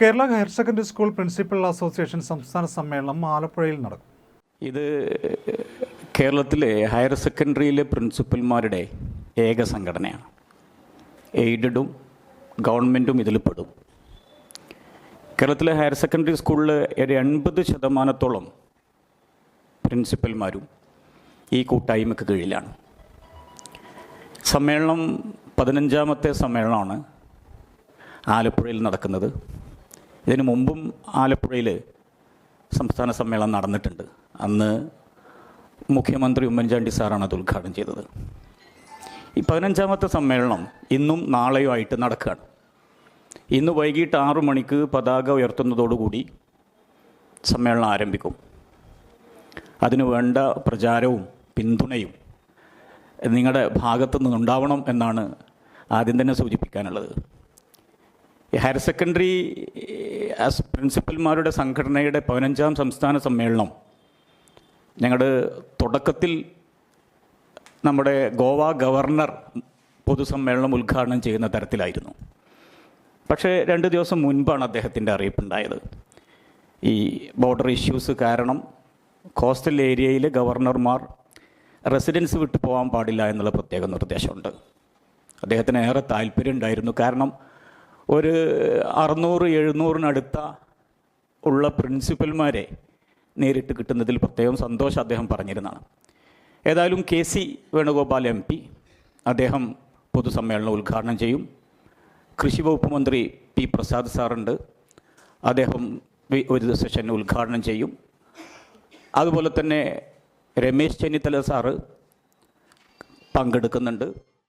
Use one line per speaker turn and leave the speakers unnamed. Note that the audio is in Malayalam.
Kerala higher secondary school principal association സംസ്ഥാന സമ്മേളനം ആലപ്പുഴയിൽ നടക്കും.
ഇത് കേരളത്തിലെ ഹയർ സെക്കൻഡറിയിലെ പ്രിൻസിപ്പൽമാരുടെ ഏക സംഘടനയാണ്. എയ്ഡഡും ഗവൺമെന്റും ഇതിൽ പെടും. കേരളത്തിലെ ഹയർ സെക്കൻഡറി സ്കൂളിൽ ഒരു എൺപത് ശതമാനത്തോളം പ്രിൻസിപ്പൽമാരും ഈ കൂട്ടായ്മയ്ക്ക് കീഴിലാണ്. സമ്മേളനം പതിനഞ്ചാമത്തെ സമ്മേളനമാണ് ആലപ്പുഴയിൽ നടക്കുന്നത്. ഇതിനു മുമ്പും ആലപ്പുഴയിൽ സംസ്ഥാന സമ്മേളനം നടന്നിട്ടുണ്ട്. അന്ന് മുഖ്യമന്ത്രി ഉമ്മൻചാണ്ടി സാറാണ് അത് ഉദ്ഘാടനം ചെയ്തത്. ഈ പതിനഞ്ചാമത്തെ സമ്മേളനം ഇന്നും നാളെയുമായിട്ട് നടക്കുകയാണ്. ഇന്ന് വൈകിട്ട് ആറു മണിക്ക് പതാക ഉയർത്തുന്നതോടുകൂടി സമ്മേളനം ആരംഭിക്കും. അതിനു വേണ്ട പ്രചാരവും പിന്തുണയും നിങ്ങളുടെ ഭാഗത്തു നിന്നുണ്ടാവണം എന്നാണ് ആദ്യം തന്നെ സൂചിപ്പിക്കാനുള്ളത്. ഹയർ സെക്കൻഡറി ആസ് പ്രിൻസിപ്പൽമാരുടെ സംഘടനയുടെ പതിനഞ്ചാം സംസ്ഥാന സമ്മേളനം ഞങ്ങളുടെ തുടക്കത്തിൽ നമ്മുടെ ഗോവ ഗവർണർ പൊതുസമ്മേളനം ഉദ്ഘാടനം ചെയ്യുന്ന തരത്തിലായിരുന്നു. പക്ഷേ രണ്ട് ദിവസം മുൻപാണ് അദ്ദേഹത്തിന്റെ അറിയിപ്പുണ്ടായത്. ഈ ബോർഡർ ഇഷ്യൂസ് കാരണം കോസ്റ്റൽ ഏരിയയിലെ ഗവർണർമാർ റെസിഡൻസ് വിട്ടു പോകാൻ പാടില്ല എന്നുള്ള പ്രത്യേക നിർദ്ദേശമുണ്ട്. അദ്ദേഹത്തിന് ഏറെ താല്പര്യം ഉണ്ടായിരുന്നു കാരണം ഒരു അറുന്നൂറ് എഴുന്നൂറിനടുത്ത ഉള്ള പ്രിൻസിപ്പൽമാരെ നേരിട്ട് കിട്ടുന്നതിൽ പ്രത്യേകം സന്തോഷം അദ്ദേഹം പറഞ്ഞിരുന്നതാണ്. ഏതായാലും K C Venugopal M P അദ്ദേഹം പൊതുസമ്മേളനം ഉദ്ഘാടനം ചെയ്യും. കൃഷി വകുപ്പ് മന്ത്രി പി പ്രസാദ് സാറുണ്ട്. അദ്ദേഹം ഒരു സെഷൻ ഉദ്ഘാടനം ചെയ്യും. അതുപോലെ തന്നെ രമേശ് ചെന്നിത്തല സാറ് പങ്കെടുക്കുന്നുണ്ട്.